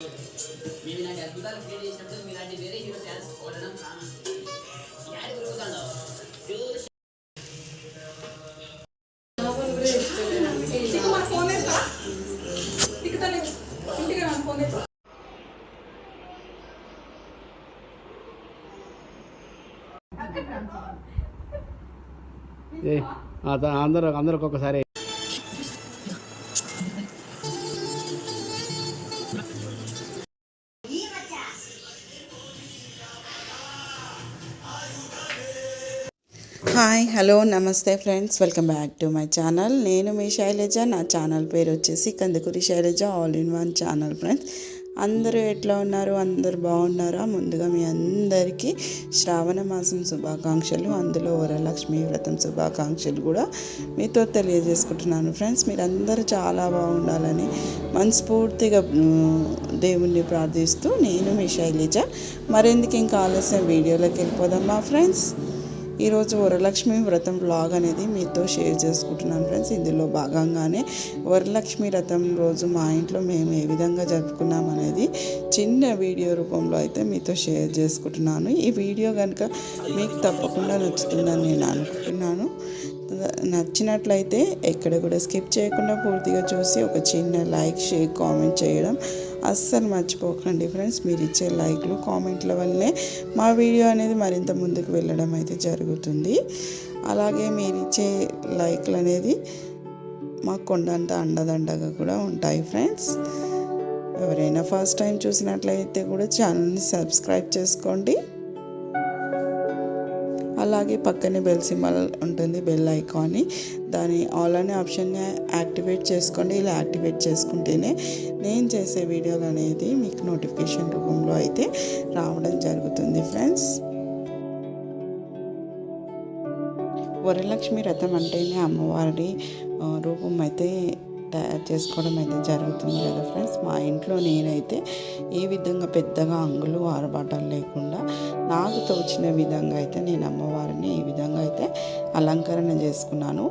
నేను ఇలాంటి అద్భుతాలు క్రియేట్ చేసినప్పుడు మీరు మీలాంటి వేరే హీరో ఫ్యాన్స్ కోరడం కామన్. యాడ్ తిరుగుతాడు చూసి నీకు మన హాయ్ హలో నమస్తే friends welcome back to my channel నేను మీ శైలజ. నా ఛానల్ పేరు వచ్చేసి Kandukuri Shailaja all in one channel friends అందరూ ఎట్లా ఉన్నారు? అందరు బాగున్నారా? ముందుగా మీ అందరికీ శ్రావణ మాసం శుభాకాంక్షలు అందులో వరలక్ష్మి వ్రతం శుభాకాంక్షలు కూడా మీతో తెలియజేసుకుంటున్నాను ఫ్రెండ్స్ మీరందరూ చాలా బాగుండాలని మనస్ఫూర్తిగా దేవుణ్ణి ప్రార్థిస్తూ నేను మీ శైలజ. మరెందుకు ఇంకా ఆలస్యం? వీడియోలోకి వెళ్ళిపోదాం మా ఫ్రెండ్స్ ఈరోజు వరలక్ష్మి వ్రతం బ్లాగ్ అనేది మీతో షేర్ చేసుకుంటున్నాను ఫ్రెండ్స్ ఇందులో భాగంగానే వరలక్ష్మి వ్రతం రోజు మా ఇంట్లో మేము ఏ విధంగా జరుపుకున్నాం అనేది చిన్న వీడియో రూపంలో అయితే మీతో షేర్ చేసుకుంటున్నాను. ఈ వీడియో కనుక మీకు తప్పకుండా నచ్చుతుందని నేను అనుకుంటున్నాను. నచ్చినట్లయితే ఎక్కడ కూడా స్కిప్ చేయకుండా పూర్తిగా చూసి ఒక చిన్న లైక్ షేర్ కామెంట్ చేయడం అస్సలు మర్చిపోకండి ఫ్రెండ్స్ మీరు ఇచ్చే లైక్లు కామెంట్ల వల్లనే మా వీడియో అనేది మరింత ముందుకు వెళ్ళడం అయితే జరుగుతుంది. అలాగే మీరు ఇచ్చే లైక్లు అనేది మాకు కొండంత అండదండగా కూడా ఉంటాయి ఫ్రెండ్స్. ఎవరైనా ఫస్ట్ టైం చూసినట్లయితే కూడా ఛానల్ని సబ్స్క్రైబ్ చేసుకోండి. అలాగే పక్కనే బెల్ సింబల్ ఉంటుంది బెల్ ఐకాన్ని. దాని ఆల్ అనే ఆప్షన్ని యాక్టివేట్ చేసుకోండి. ఇలా యాక్టివేట్ చేసుకుంటేనే నేను చేసే వీడియోలు అనేది మీకు నోటిఫికేషన్ రూపంలో అయితే రావడం జరుగుతుంది ఫ్రెండ్స్. వరలక్ష్మి రథం అంటేనే అమ్మవారి రూపం అయితే తయారు చేసుకోవడం అయితే జరుగుతుంది కదా ఫ్రెండ్స్. మా ఇంట్లో నేనైతే ఏ విధంగా పెద్దగా అంగులు ఆరబాటాలు లేకుండా నాకు తోచిన విధంగా అయితే నేను అమ్మవారిని ఈ విధంగా అయితే అలంకరణ చేసుకున్నాను.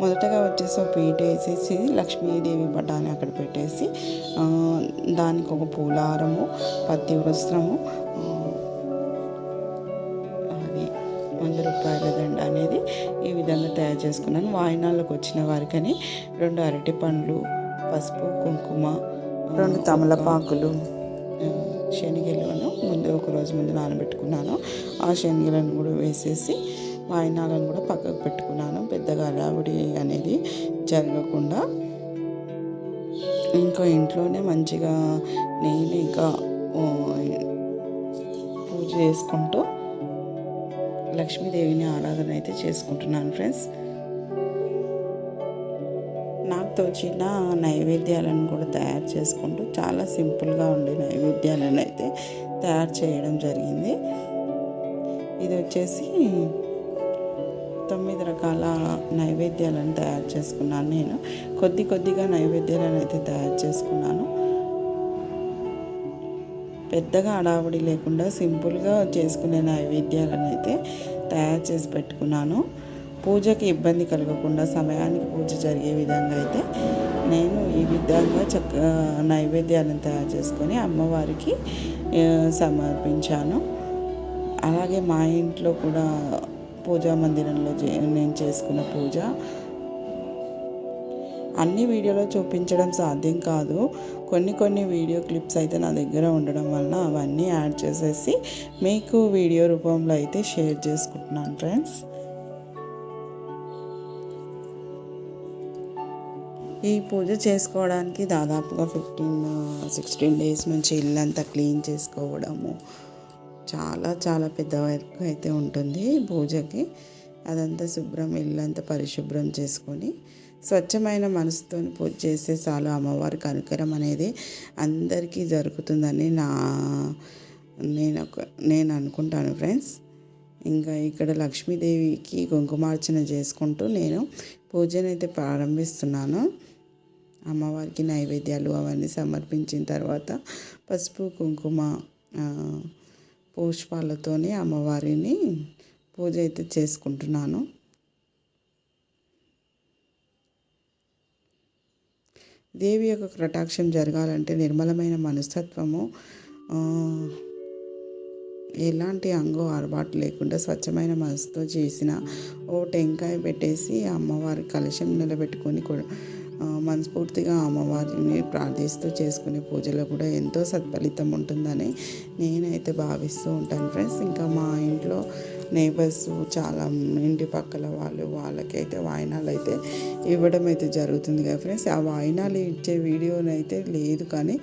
మొదటగా వచ్చేసి ఒక పీట వేసేసి లక్ష్మీదేవి పటాన్ని అక్కడ పెట్టేసి దానికి ఒక పూలారము పత్తి వస్త్రము అది వంద రూపాయల ఈ విధంగా తయారు చేసుకున్నాను. వాయినాలకు వచ్చిన వారికని రెండు అరటి పండ్లు పసుపు కుంకుమ రెండు తమలపాకులు. శనగలను ముందు ఒక రోజు ముందు నానబెట్టుకున్నాను. ఆ శనగలను కూడా వేసేసి వాయినాలను కూడా పక్కకు పెట్టుకున్నాను. పెద్దగా హడావుడి అనేది జరగకుండా ఇంకా ఇంట్లోనే మంచిగా నేను ఇంకా పూజ చేసుకుంటూ లక్ష్మీదేవిని ఆరాధన అయితే చేసుకుంటున్నాను ఫ్రెండ్స్. నాకు తోచిన నైవేద్యాలను కూడా తయారు చేసుకుంటూ చాలా సింపుల్గా ఉండే నైవేద్యాలను అయితే తయారు చేయడం జరిగింది. ఇది వచ్చేసి తొమ్మిది రకాల నైవేద్యాలను తయారు చేసుకున్నాను నేను. కొద్ది కొద్దిగా నైవేద్యాలను అయితే తయారు చేసుకున్నాను. పెద్దగా హడావుడి లేకుండా సింపుల్గా చేసుకునే నైవేద్యాలను అయితే తయారు చేసి పెట్టుకున్నాను. పూజకి ఇబ్బంది కలగకుండా సమయానికి పూజ జరిగే విధంగా అయితే నేను ఈ విధంగా చక్క నైవేద్యాలను తయారు చేసుకొని అమ్మవారికి సమర్పించాను. అలాగే మా ఇంట్లో కూడా పూజా మందిరంలో చే- నేను చేసుకున్న పూజ అన్ని వీడియోలో చూపించడం సాధ్యం కాదు. కొన్ని కొన్ని వీడియో క్లిప్స్ అయితే నా దగ్గర ఉండడం వలన అవన్నీ యాడ్ చేసేసి మీకు వీడియో రూపంలో అయితే షేర్ చేసుకుంటున్నాను ఫ్రెండ్స్. ఈ పూజ చేసుకోవడానికి దాదాపుగా ఫిఫ్టీన్ సిక్స్టీన్ డేస్ నుంచి ఇల్లంతా క్లీన్ చేసుకోవడము చాలా చాలా పెద్ద వర్క్ అయితే ఉంటుంది పూజకి. అదంతా శుభ్రం ఇల్లంతా పరిశుభ్రం చేసుకొని స్వచ్ఛమైన మనసుతో పూజ చేస్తే చాలు అమ్మవారికి అనుకరం అనేది అందరికీ జరుగుతుందని నా నేను ఒక నేను అనుకుంటాను ఫ్రెండ్స్. ఇంకా ఇక్కడ లక్ష్మీదేవికి కుంకుమార్చన చేసుకుంటూ నేను పూజనైతే ప్రారంభిస్తున్నాను. అమ్మవారికి నైవేద్యాలు అవన్నీ సమర్పించిన తర్వాత పసుపు కుంకుమ పుష్పాలతోనే అమ్మవారిని పూజ అయితే చేసుకుంటున్నాను. దేవి యొక్క కటాక్షం జరగాలంటే నిర్మలమైన మనస్తత్వము ఎలాంటి అంగో అలవాటు లేకుండా స్వచ్ఛమైన మనసుతో చేసిన ఓ టెంకాయ పెట్టేసి అమ్మవారి కలశం నిలబెట్టుకొని మనస్ఫూర్తిగా అమ్మవారిని ప్రార్థిస్తూ చేసుకునే పూజలో కూడా ఎంతో సత్ఫలితం ఉంటుందని నేనైతే భావిస్తూ ఉంటాను ఫ్రెండ్స్. ఇంకా మా ఇంట్లో నేబర్స్ చాలా ఇంటి పక్కల వాళ్ళు వాళ్ళకైతే వాయినాలు అయితే ఇవ్వడం అయితే జరుగుతుంది కదా ఫ్రెండ్స్. ఆ వాయినాలు ఇచ్చే వీడియోని అయితే లేదు కానీ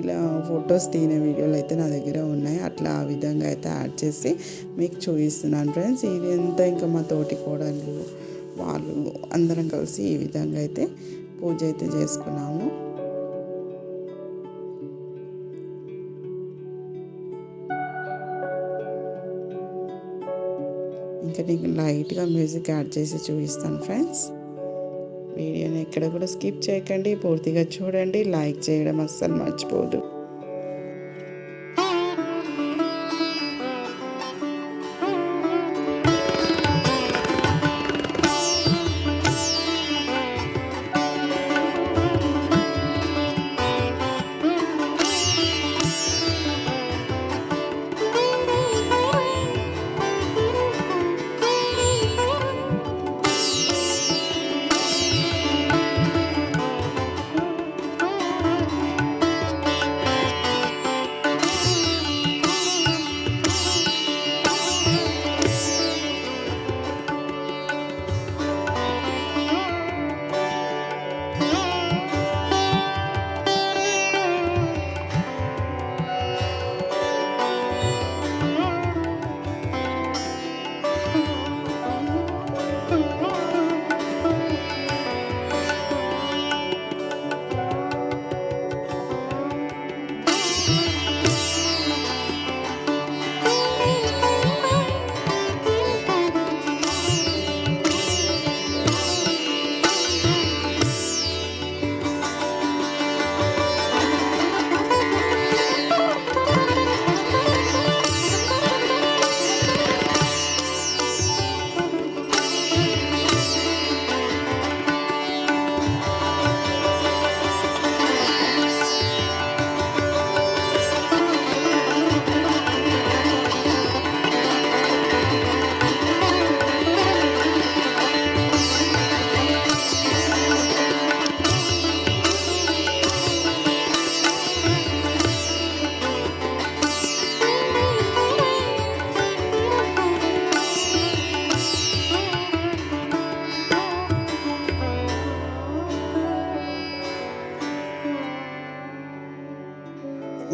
ఇలా ఫొటోస్ తీనే వీడియోలు అయితే నా దగ్గర ఉన్నాయి. అట్లా ఆ విధంగా అయితే యాడ్ చేసి మీకు చూపిస్తున్నాను ఫ్రెండ్స్. ఇది అంతా ఇంకా మా తోటి కోడలు వాళ్ళు అందరం కలిసి ఈ విధంగా అయితే పూజ అయితే చేసుకున్నాము. ఇంకా నీకు లైట్గా మ్యూజిక్ యాడ్ చేసి చూపిస్తాను ఫ్రెండ్స్. వీడియోని ఎక్కడ కూడా స్కిప్ చేయకండి పూర్తిగా చూడండి లైక్ చేయడం అస్సలు మర్చిపోదు.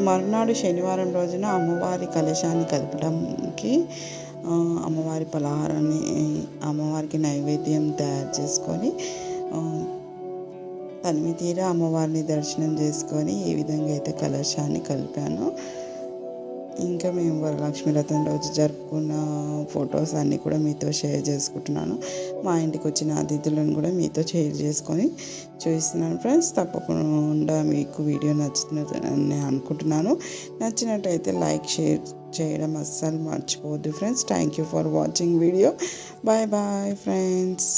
మరునాడు శనివారం రోజున అమ్మవారి కలశాన్ని కలపడానికి అమ్మవారి పలహారాన్ని అమ్మవారికి నైవేద్యం తయారు చేసుకొని ఆ, తనివి అమ్మవారిని దర్శనం చేసుకొని ఈ విధంగా అయితే కలశాన్ని కలిపాను. ఇంకా మేము వరలక్ష్మి వ్రతం రోజు జరుపుకున్న ఫొటోస్ అన్నీ కూడా మీతో షేర్ చేసుకుంటున్నాను. మా ఇంటికి వచ్చిన అతిథులను కూడా మీతో షేర్ చేసుకొని చూపిస్తున్నాను ఫ్రెండ్స్. తప్పకుండా మీకు వీడియో నచ్చుతుందని నేను అనుకుంటున్నాను. నచ్చినట్టయితే లైక్ షేర్ చేయడం అస్సలు మర్చిపోవద్దు friends. Thank you for watching video. Bye bye friends.